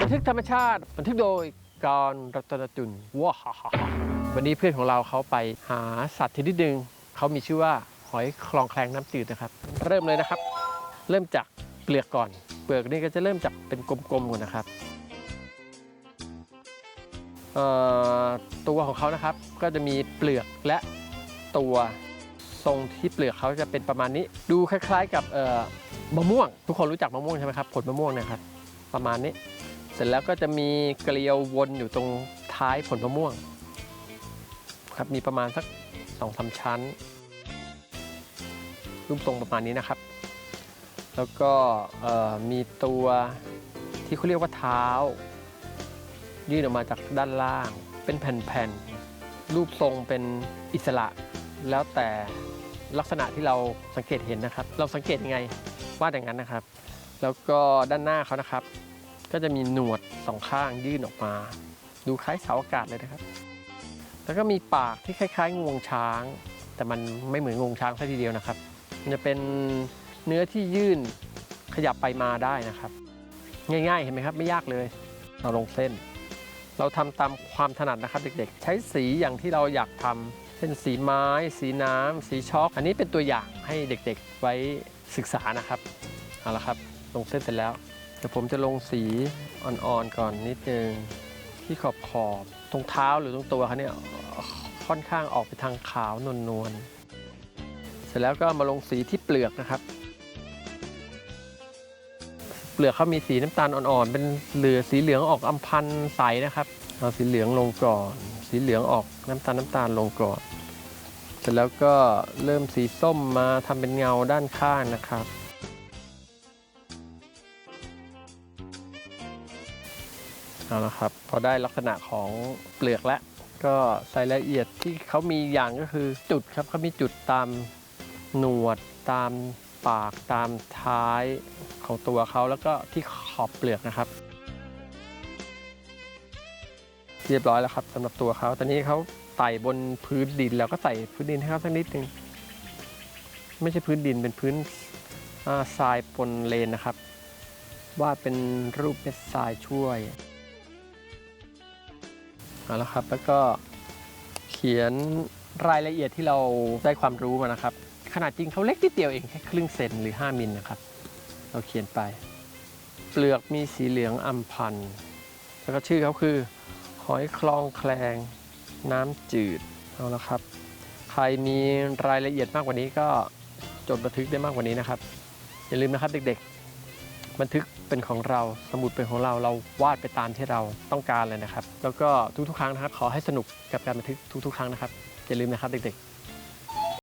บันทึกธรรมชาติ บันทึกโดยการรัตนจุนว้าวันนี้เพื่อนของเราเขาไปหาสัตว์ชนิดหนึ่งเขามีชื่อว่าหอยคลองแคลงน้ำจืดนะครับ เริ่มเลยนะครับ เริ่มจากเปลือกก่อน เปลือกนี่ก็จะเริ่มจากเป็นกลมๆก่อนนะครับตัวของเขานะครับก็จะมีเปลือกและตัวทรงที่เปลือกเขาจะเป็นประมาณนี้ ดูคล้าย ๆ กับมะม่วง ทุกคนรู้จักมะม่วงใช่ไหมครับผลมะม่วงนะครับ ประมาณนี้ เสร็จแล้วก็จะมีเกลียววนอยู่ตรงท้ายผลมะม่วงครับมีประมาณสักสองสาชั้น รูปทรงประมาณนี้นะครับ แล้วก็มีตัวที่เขาเรียกว่าเท้า ยื่นออกมาจากด้านล่าง เป็นแผ่นๆรูปทรงเป็นอิสระ แล้วแต่ลักษณะที่เราสังเกตเห็นนะครับ เราสังเกตยังไงวาดอย่างนั้นนะครับ แล้วก็ด้านหน้าเขานะครับ ก็จะมีหนวดสองข้างยื่นออกมา ดูคล้ายเสาอากาศเลยนะครับ แล้วก็มีปากที่คล้ายๆงวงช้าง แต่มันไม่เหมือนงวงช้างซะทีเดียวนะครับ มันจะเป็นเนื้อที่ยื่นขยับไปมาได้นะครับ ง่ายๆเห็นไหมครับ ไม่ยากเลย เราลงเส้น เราทำตามความถนัดนะครับ เด็กๆ ใช้สีอย่างที่เราอยากทำเช่นสีไม้ สีน้ำสีช็อก อันนี้เป็นตัวอย่างให้เด็กๆไว้ศึกษานะครับเอาละครับ ลงเส้นเสร็จแล้ว ดี๋ยวผมจะลงสีอ่อนๆก่อนนิดนึงที่ขอบขอบตรงเท้าหรือตรงตัวเขาเนี่ยค่อนข้างออกไปทางขาวนวลๆเสร็จแล้วก็มาลงสีที่เปลือกนะครับ เปลือกเขามีสีน้ำตาลอ่อนๆ เป็นเหลือสีเหลืองออกอัมพันใสนะครับเอาสีเหลืองลงก่อน สีเหลืองออกน้ำตาลน้ำตาลลงก่อน เสร็จแล้วก็เริ่มสีส้มมาทำเป็นเงาด้านข้างนะครับ เอาละครับ พอได้ลักษณะของเปลือกแล้ว ก็ใส่รายละเอียดที่เขามีอย่างก็คือจุดครับเขามีจุดตามหนวด ตามปากตามท้ายของตัวเขาแล้วก็ที่ขอบเปลือกนะครับ เรียบร้อยแล้วครับสำหรับตัวเขาตอนนี้เขาไต่บนพื้นดินแล้วก็ใส่พื้นดินให้เขาสักนิดหนึ่งไม่ใช่พื้นดินเป็นพื้นทรายปนเลนนะครับ ว่าเป็นรูปเม็ดทรายช่วย เอาละครับ แล้วก็เขียนรายละเอียดที่เราได้ความรู้มานะครับ ขนาดจริงเขาเล็กนิดเดียวเองแค่ครึ่งเซนหรือ 5มิลนะครับ เราเขียนไป เปลือกมีสีเหลืองอัมพันธ์แล้วก็ชื่อเขาคือ หอยคลองแคลง น้ำจืดเอาละครับ ใครมีรายละเอียดมากกว่านี้ก็จดบันทึกได้มากกว่านี้นะครับ อย่าลืมนะครับเด็กๆ บันทึกเป็นของเราสมุดเป็นของเราเราวาดไปตามที่เราต้องการเลยนะครับ แล้วก็ทุกๆ ครั้งนะครับขอให้สนุกกับการบันทึกทุกๆ ครั้งนะครับอย่าลืมนะครับเด็กๆ